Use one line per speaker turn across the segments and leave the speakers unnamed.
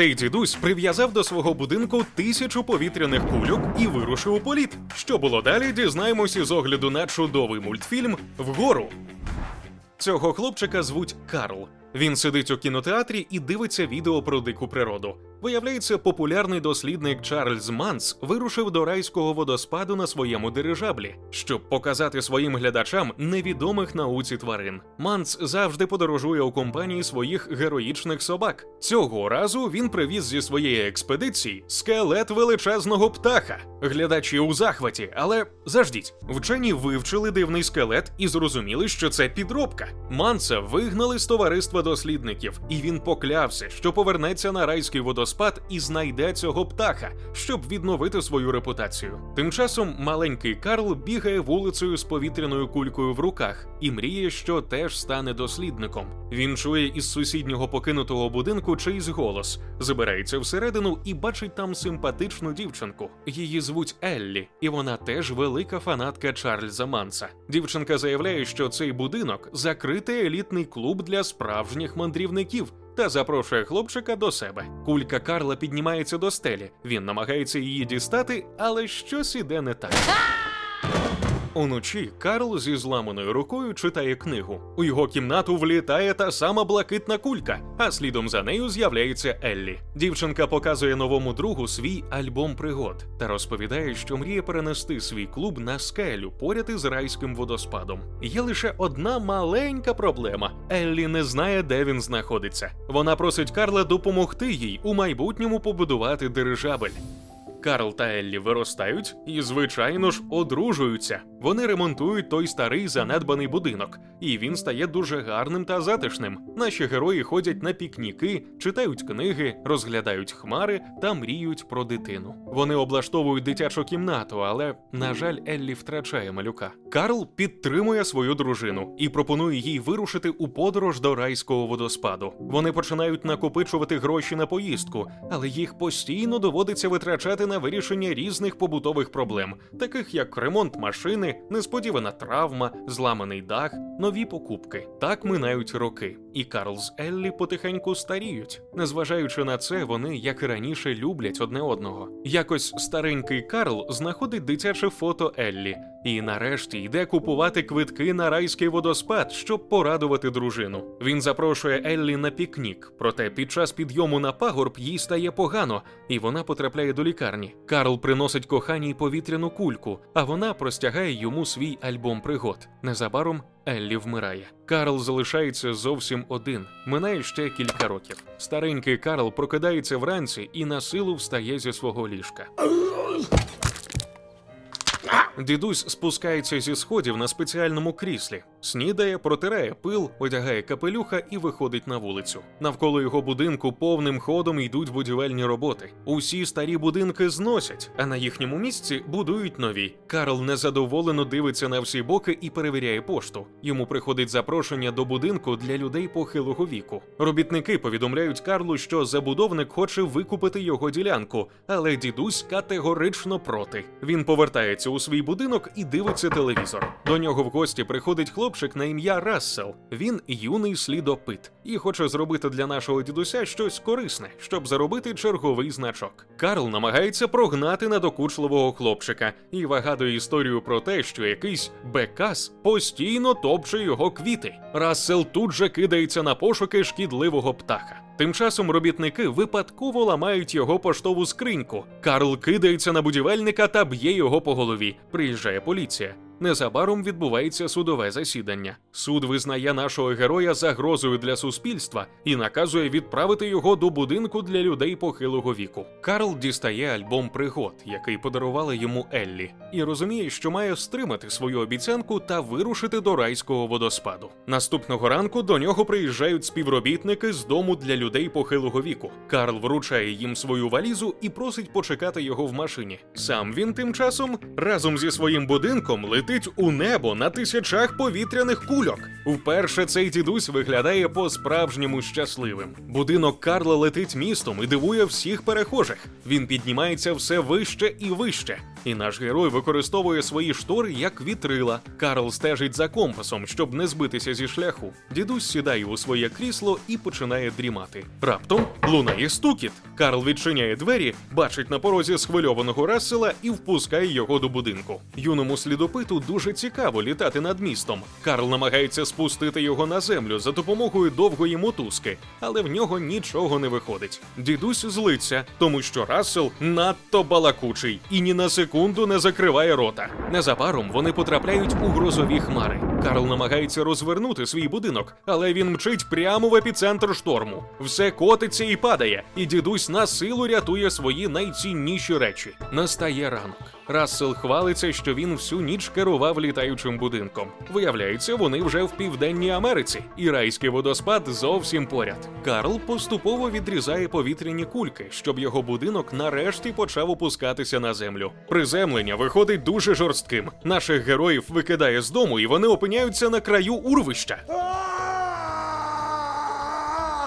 Цей дідусь прив'язав до свого будинку тисячу повітряних кульок і вирушив у політ. Що було далі, дізнаємося з огляду на чудовий мультфільм Вгору. Цього хлопчика звуть Карл. Він сидить у кінотеатрі і дивиться відео про дику природу. Виявляється, популярний дослідник Чарльз Манс вирушив до райського водоспаду на своєму дирижаблі, щоб показати своїм глядачам невідомих науці тварин. Манс завжди подорожує у компанії своїх героїчних собак. Цього разу він привіз зі своєї експедиції скелет величезного птаха. Глядачі у захваті, але заждіть, вчені вивчили дивний скелет і зрозуміли, що це підробка. Манса вигнали з товариства дослідників, і він поклявся, що повернеться на райський водоспад і знайде цього птаха, щоб відновити свою репутацію. Тим часом маленький Карл бігає вулицею з повітряною кулькою в руках і мріє, що теж стане дослідником. Він чує із сусіднього покинутого будинку чийсь голос, забирається всередину і бачить там симпатичну дівчинку. Її звуть Еллі, і вона теж велика фанатка Чарльза Манса. Дівчинка заявляє, що цей будинок закритий елітний клуб для справжніх мандрівників. Та запрошує хлопчика до себе. Кулька Карла піднімається до стелі. Він намагається її дістати, але щось іде не так. Уночі Карл зі зламаною рукою читає книгу. У його кімнату влітає та сама блакитна кулька, а слідом за нею з'являється Еллі. Дівчинка показує новому другу свій альбом пригод та розповідає, що мріє перенести свій клуб на скелю поряд із райським водоспадом. Є лише одна маленька проблема: Еллі не знає, де він знаходиться. Вона просить Карла допомогти їй у майбутньому побудувати дирижабель. Карл та Еллі виростають і, звичайно ж, одружуються. Вони ремонтують той старий занедбаний будинок, і він стає дуже гарним та затишним. Наші герої ходять на пікніки, читають книги, розглядають хмари та мріють про дитину. Вони облаштовують дитячу кімнату, але, на жаль, Еллі втрачає малюка. Карл підтримує свою дружину і пропонує їй вирушити у подорож до райського водоспаду. Вони починають накопичувати гроші на поїздку, але їх постійно доводиться витрачати на вирішення різних побутових проблем, таких як ремонт машини, несподівана травма, зламаний дах, нові покупки. Так минають роки, і Карл з Еллі потихеньку старіють. Незважаючи на це, вони, як і раніше, люблять одне одного. Якось старенький Карл знаходить дитяче фото Еллі. І нарешті йде купувати квитки на райський водоспад, щоб порадувати дружину. Він запрошує Еллі на пікнік, проте під час підйому на пагорб їй стає погано, і вона потрапляє до лікарні. Карл приносить коханій повітряну кульку, а вона простягає йому свій альбом пригод. Незабаром Еллі вмирає. Карл залишається зовсім один. Минає ще кілька років. Старенький Карл прокидається вранці і на силу встає зі свого ліжка. Дідусь спускається зі сходів на спеціальному кріслі, снідає, протирає пил, одягає капелюха і виходить на вулицю. Навколо його будинку повним ходом йдуть будівельні роботи. Усі старі будинки зносять, а на їхньому місці будують нові. Карл незадоволено дивиться на всі боки і перевіряє пошту. Йому приходить запрошення до будинку для людей похилого віку. Робітники повідомляють Карлу, що забудовник хоче викупити його ділянку, але дідусь категорично проти. Він повертається у свій будинок і дивиться телевізор. До нього в гості приходить хлопчик на ім'я Рассел. Він юний слідопит і хоче зробити для нашого дідуся щось корисне, щоб заробити черговий значок. Карл намагається прогнати надокучливого хлопчика і вигадує історію про те, що якийсь бекас постійно топче його квіти. Рассел тут же кидається на пошуки шкідливого птаха. Тим часом робітники випадково ламають його поштову скриньку. Карл кидається на будівельника та б'є його по голові. Приїжджає поліція. Незабаром відбувається судове засідання. Суд визнає нашого героя загрозою для суспільства і наказує відправити його до будинку для людей похилого віку. Карл дістає альбом пригод, який подарувала йому Еллі, і розуміє, що має стримати свою обіцянку та вирушити до райського водоспаду. Наступного ранку до нього приїжджають співробітники з дому для людей похилого віку. Карл вручає їм свою валізу і просить почекати його в машині. Сам він тим часом разом зі своїм будинком летить у небо на тисячах повітряних кульок. Вперше цей дідусь виглядає по-справжньому щасливим. Будинок Карла летить містом і дивує всіх перехожих. Він піднімається все вище і вище. І наш герой використовує свої штори як вітрила. Карл стежить за компасом, щоб не збитися зі шляху. Дідусь сідає у своє крісло і починає дрімати. Раптом лунає стукіт. Карл відчиняє двері, бачить на порозі схвильованого Рассела і впускає його до будинку. Юному слідопиту дуже цікаво літати над містом. Карл намагається спустити його на землю за допомогою довгої мотузки, але в нього нічого не виходить. Дідусь злиться, тому що Рассел надто балакучий і ні на секунду не закриває рота. Незабаром вони потрапляють у грозові хмари. Карл намагається розвернути свій будинок, але він мчить прямо в епіцентр шторму. Все котиться і падає, і дідусь на силу рятує свої найцінніші речі. Настає ранок. Рассел хвалиться, що він всю ніч керував літаючим будинком. Виявляється, вони вже в південній Америці, і райський водоспад зовсім поряд. Карл поступово відрізає повітряні кульки, щоб його будинок нарешті почав опускатися на землю. Приземлення виходить дуже жорстким. Наших героїв викидає з дому, і вони опиняються на краю урвища.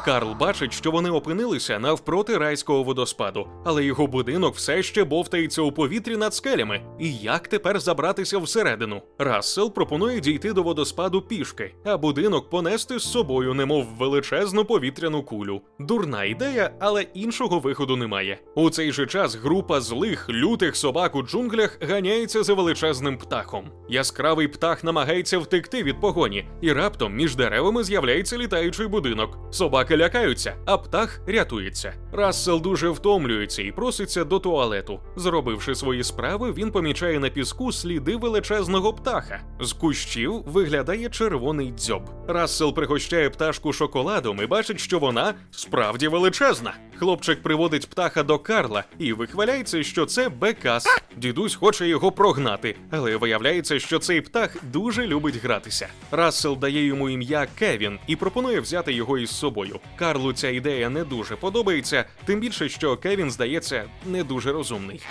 Карл бачить, що вони опинилися навпроти райського водоспаду, але його будинок все ще бовтається у повітрі над скелями. І як тепер забратися всередину? Рассел пропонує дійти до водоспаду пішки, а будинок понести з собою, немов величезну повітряну кулю. Дурна ідея, але іншого виходу немає. У цей же час група злих, лютих собак у джунглях ганяється за величезним птахом. Яскравий птах намагається втекти від погоні, і раптом між деревами з'являється літаючий будинок. Собаки лякаються, а птах рятується. Рассел дуже втомлюється і проситься до туалету. Зробивши свої справи, він помічає на піску сліди величезного птаха. З кущів виглядає червоний дзьоб. Рассел пригощає пташку шоколадом і бачить, що вона справді величезна. Хлопчик приводить птаха до Карла і вихваляється, що це бекас. Дідусь хоче його прогнати, але виявляється, що цей птах дуже любить гратися. Рассел дає йому ім'я Кевін і пропонує взяти його із собою. Карлу ця ідея не дуже подобається, тим більше, що Кевін здається не дуже розумний.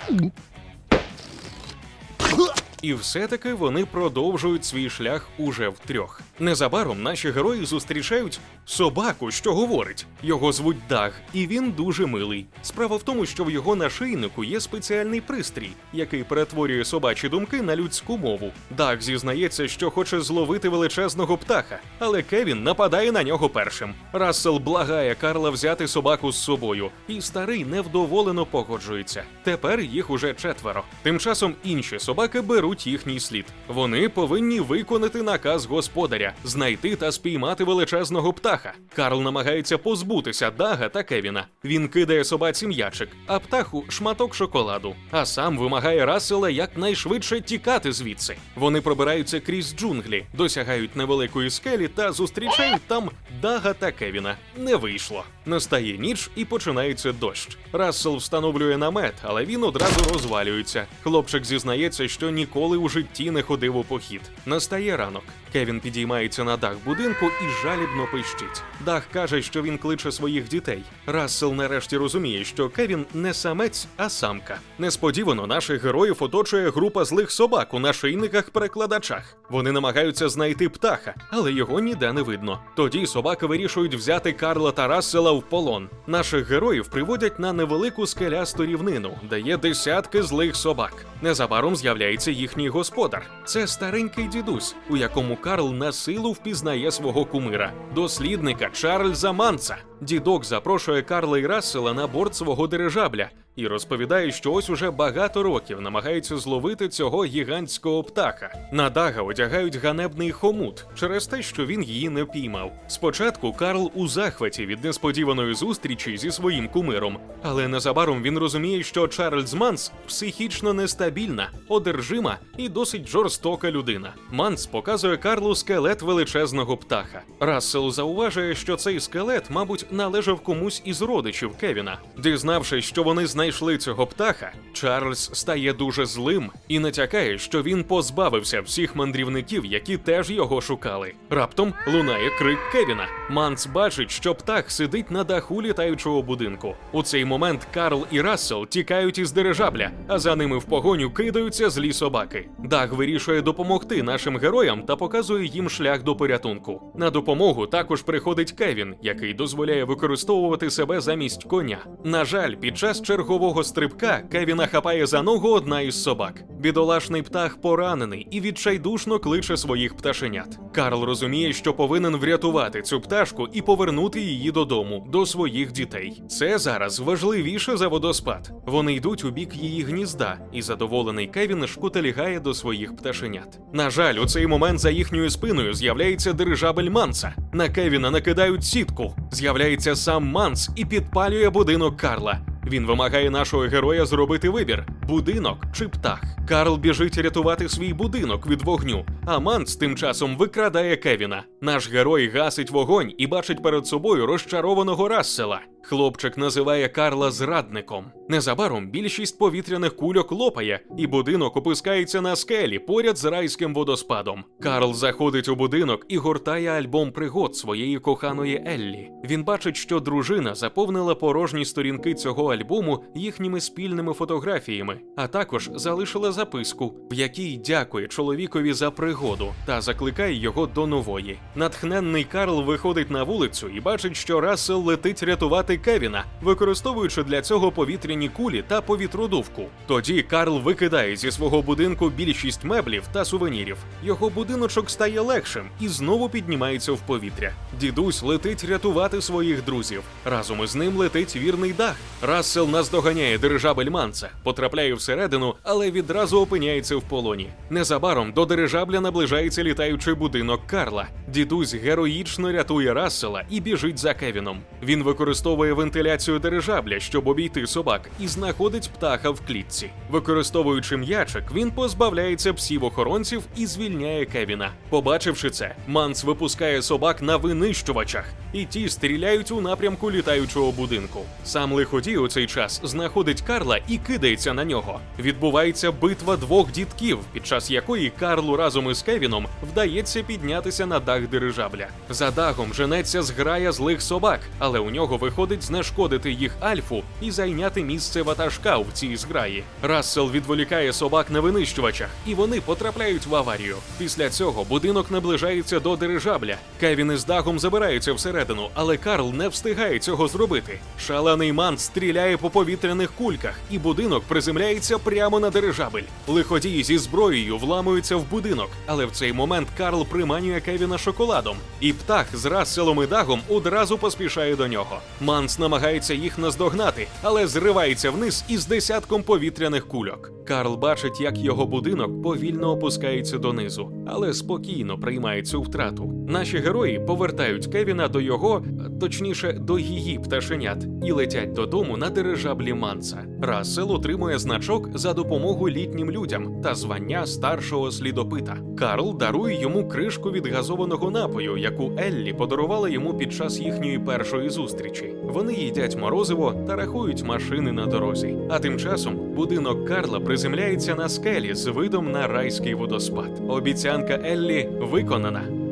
І все-таки вони продовжують свій шлях уже втрьох. Незабаром наші герої зустрічають собаку, що говорить. Його звуть Даг, і він дуже милий. Справа в тому, що в його нашийнику є спеціальний пристрій, який перетворює собачі думки на людську мову. Даг зізнається, що хоче зловити величезного птаха, але Кевін нападає на нього першим. Рассел благає Карла взяти собаку з собою, і старий невдоволено погоджується. Тепер їх уже четверо. Тим часом інші собаки беруть їхній слід. Вони повинні виконати наказ господаря, знайти та спіймати величезного птаха. Карл намагається позбутися Дага та Кевіна. Він кидає собаці м'ячик, а птаху шматок шоколаду. А сам вимагає Рассела якнайшвидше тікати звідси. Вони пробираються крізь джунглі, досягають невеликої скелі та зустрічають там Дага та Кевіна. Не вийшло. Настає ніч і починається дощ. Рассел встановлює намет, але він одразу розвалюється. Хлопчик зізнається, що ніколи у житті не ходив у похід. Настає ранок. Кевін підіймається на дах будинку і жалібно пищить. Дах каже, що він кличе своїх дітей. Рассел нарешті розуміє, що Кевін не самець, а самка. Несподівано наших героїв оточує група злих собак у нашийниках-перекладачах. Вони намагаються знайти птаха, але його ніде не видно. Тоді собаки вирішують взяти Карла та Рассела в полон. Наших героїв приводять на невелику скелясту рівнину, де є десятки злих собак. Незабаром з'являється їхній господар. Це старенький дідусь, у якому Карл на силу впізнає свого кумира, дослідника Чарльза Манса. Дідок запрошує Карла і Рассела на борт свого дирижабля і розповідає, що ось уже багато років намагається зловити цього гігантського птаха. На Дага одягають ганебний хомут через те, що він її не піймав. Спочатку Карл у захваті від несподіваної зустрічі зі своїм кумиром, але незабаром він розуміє, що Чарльз Манс психічно нестабільна, одержима і досить жорстока людина. Манс показує Карлу скелет величезного птаха. Рассел зауважує, що цей скелет, мабуть, належав комусь із родичів Кевіна. Дізнавшись, що вони знайшли цього птаха, Чарльз стає дуже злим і натякає, що він позбавився всіх мандрівників, які теж його шукали. Раптом лунає крик Кевіна. Манс бачить, що птах сидить на даху літаючого будинку. У цей момент Карл і Рассел тікають із дирижабля, а за ними в погоню кидаються злі собаки. Даг вирішує допомогти нашим героям та показує їм шлях до порятунку. На допомогу також приходить Кевін, який дозволяє дозволяє використовувати себе замість коня. На жаль, під час чергового стрибка Кевіна хапає за ногу одна із собак. Бідолашний птах поранений і відчайдушно кличе своїх пташенят. Карл розуміє, що повинен врятувати цю пташку і повернути її додому, до своїх дітей. Це зараз важливіше за водоспад. Вони йдуть у бік її гнізда, і задоволений Кевін шкутелігає до своїх пташенят. На жаль, у цей момент за їхньою спиною з'являється дирижабель Манса. На Кевіна накидають сітку. З'являється сам Манс і підпалює будинок Карла. Він вимагає нашого героя зробити вибір: будинок чи птах. Карл біжить рятувати свій будинок від вогню, а Манс тим часом викрадає Кевіна. Наш герой гасить вогонь і бачить перед собою розчарованого Рассела. Хлопчик називає Карла зрадником. Незабаром більшість повітряних кульок лопає, і будинок опускається на скелі поряд з райським водоспадом. Карл заходить у будинок і гортає альбом пригод своєї коханої Еллі. Він бачить, що дружина заповнила порожні сторінки цього альбому їхніми спільними фотографіями, а також залишила записку, в якій дякує чоловікові за пригоду та закликає його до нової. Натхненний Карл виходить на вулицю і бачить, що Рассел летить рятувати Кевіна, використовуючи для цього повітряні кулі та повітродувку. Тоді Карл викидає зі свого будинку більшість меблів та сувенірів. Його будиночок стає легшим і знову піднімається в повітря. Дідусь летить рятувати своїх друзів. Разом із ним летить вірний дах. Рассел наздоганяє дирижабель Манца, потрапляє всередину, але відразу опиняється в полоні. Незабаром до дирижабля наближається літаючий будинок Карла. Дідусь героїчно рятує Рассела і біжить за Кевіном. Він використовує вентиляцію дирижабля, щоб обійти собак, і знаходить птаха в клітці. Використовуючи м'ячик, він позбавляється псів охоронців і звільняє Кевіна. Побачивши це, Манс випускає собак на винищувачах, і ті стріляють у напрямку літаючого будинку. Сам лиходій у цей час знаходить Карла і кидається на нього. Відбувається битва двох дітків, під час якої Карлу разом із Кевіном вдається піднятися на дах дирижабля. За дахом женеться зграя злих собак, але у нього виходить знешкодити їх альфу і зайняти місце ватажка в цій зграї. Рассел відволікає собак на винищувачах, і вони потрапляють в аварію. Після цього будинок наближається до дирижабля. Кевін із дахом забираються всередину, але Карл не встигає цього зробити. Шалений ман стріляє по повітряних кульках, і будинок приземляється прямо на дирижабель. Лиходії зі зброєю вламуються в будинок, але в цей момент Карл приманює Кевіна шоколадом, і птах з Расселом і Дагом одразу поспішає до нього. Манс намагається їх наздогнати, але зривається вниз із десятком повітряних кульок. Карл бачить, як його будинок повільно опускається донизу, але спокійно приймає цю втрату. Наші герої повертають Кевіна до його, точніше, до її пташенят, і летять додому на дирижаблі Манса. Рассел отримує значок за допомогу літнім людям та звання старшого слідопита. Карл дарує йому кришку від газованого напою, яку Еллі подарувала йому під час їхньої першої зустрічі. Вони їдять морозиво та рахують машини на дорозі. А тим часом будинок Карла приземляється на скелі з видом на райський водоспад. Обіцянка Еллі виконана.